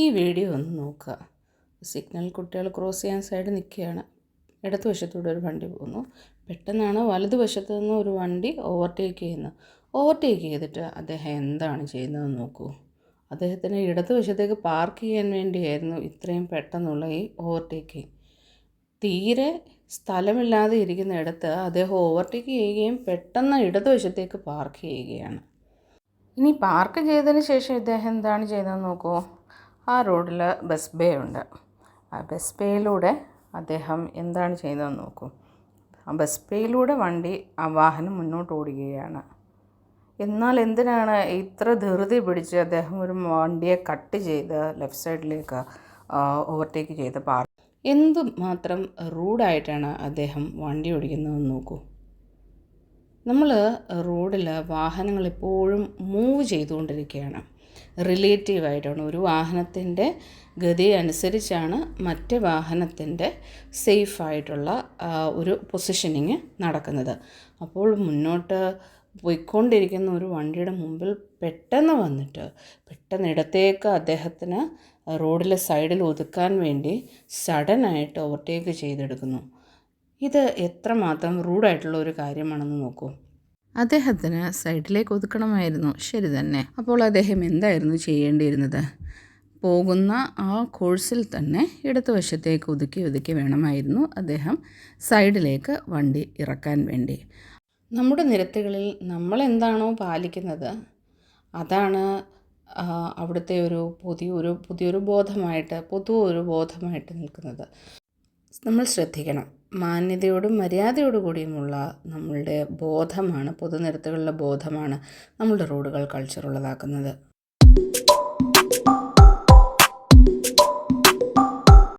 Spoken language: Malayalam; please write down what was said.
ഈ വീഡിയോ ഒന്ന് നോക്കുക. സിഗ്നൽ കുട്ടികൾ ക്രോസ് ചെയ്യാൻ സൈഡ് നിൽക്കുകയാണ്. ഇടതുവശത്തൂടെ ഒരു വണ്ടി പോകുന്നു. പെട്ടെന്നാണ് വലതുവശത്തു നിന്ന് ഒരു വണ്ടി ഓവർടേക്ക് ചെയ്യുന്നത്. ഓവർടേക്ക് ചെയ്തിട്ട് അദ്ദേഹം എന്താണ് ചെയ്യുന്നതെന്ന് നോക്കൂ. അദ്ദേഹത്തിന് ഇടതുവശത്തേക്ക് പാർക്ക് ചെയ്യാൻ വേണ്ടിയായിരുന്നു ഇത്രയും പെട്ടെന്നുള്ള ഈ ഓവർടേക്കിങ് തീരെ സ്ഥലമില്ലാതെ ഇരിക്കുന്ന ഇടത്ത് അദ്ദേഹം ഓവർടേക്ക് ചെയ്യുകയും പെട്ടെന്ന് ഇടതുവശത്തേക്ക് പാർക്ക് ചെയ്യുകയാണ്. ഇനി പാർക്ക് ചെയ്തതിന് ശേഷം ഇദ്ദേഹം എന്താണ് ചെയ്തതെന്ന് നോക്കൂ. ആ റോഡിൽ ബസ് ബേ ഉണ്ട്. ആ ബസ് ബേയിലൂടെ അദ്ദേഹം എന്താണ് ചെയ്യുന്നതെന്ന് നോക്കൂ. ആ ബസ് ബേയിലൂടെ വണ്ടി ആ വാഹനം മുന്നോട്ട് ഓടുകയാണ് എന്നാൽ എന്തിനാണ് ഇത്ര ധൃതി പിടിച്ച് അദ്ദേഹം ഒരു വണ്ടിയെ കട്ട് ചെയ്ത് ലെഫ്റ്റ് സൈഡിലേക്ക് ഓവർടേക്ക് ചെയ്ത് പാർ എന്തുമാത്രം റൂഡായിട്ടാണ് അദ്ദേഹം വണ്ടി ഓടിക്കുന്നതെന്ന് നോക്കൂ. നമ്മൾ റോഡിൽ വാഹനങ്ങൾ എപ്പോഴും മൂവ് ചെയ്തുകൊണ്ടിരിക്കുകയാണ്. റിലേറ്റീവായിട്ടാണ് ഒരു വാഹനത്തിന്റെ ഗതി അനുസരിച്ചാണ് മറ്റ് വാഹനത്തിന്റെ സേഫായിട്ടുള്ള ഒരു പൊസിഷനിങ് നടക്കുന്നത്. അപ്പോൾ മുന്നോട്ട് പോയിക്കൊണ്ടിരിക്കുന്ന ഒരു വണ്ടിയുടെ മുമ്പിൽ പെട്ടെന്ന് വന്നിട്ട് പെട്ടെന്ന് ഇടത്തേക്ക് അദ്ദേഹത്തിന് റോഡിലെ സൈഡിൽ ഒതുക്കാൻ വേണ്ടി സഡനായിട്ട് ഓവർടേക്ക് ചെയ്തെടുക്കുന്നു. ഇത് എത്രമാത്രം റൂഡായിട്ടുള്ള ഒരു കാര്യമാണെന്ന് നോക്കൂ. അദ്ദേഹത്തിന് സൈഡിലേക്ക് ഒതുക്കണമായിരുന്നു. ശരി തന്നെ. അപ്പോൾ അദ്ദേഹം എന്തായിരുന്നു ചെയ്യേണ്ടിയിരുന്നത്? പോകുന്ന ആ കോഴ്സിൽ തന്നെ ഇടതുവശത്തേക്ക് ഒതുക്കി ഒതുക്കി വേണമായിരുന്നു അദ്ദേഹം സൈഡിലേക്ക് വണ്ടി ഇറക്കാൻ വേണ്ടി. നമ്മുടെ നിരത്തുകളിൽ നമ്മൾ എന്താണോ പാലിക്കുന്നത് അതാണ് അവിടുത്തെ ഒരു പുതിയൊരു പുതിയൊരു ബോധമായിട്ട് പൊതു ഒരു ബോധമായിട്ട് നിൽക്കുന്നത്. നമ്മൾ ശ്രദ്ധിക്കണം. മാന്യതയോടും മര്യാദയോടു കൂടിയുമുള്ള നമ്മളുടെ ബോധമാണ് പൊതുനിരത്തുകളിലെ ബോധമാണ് നമ്മളുടെ റോഡുകൾ കൾച്ചറുള്ളതാക്കുന്നത്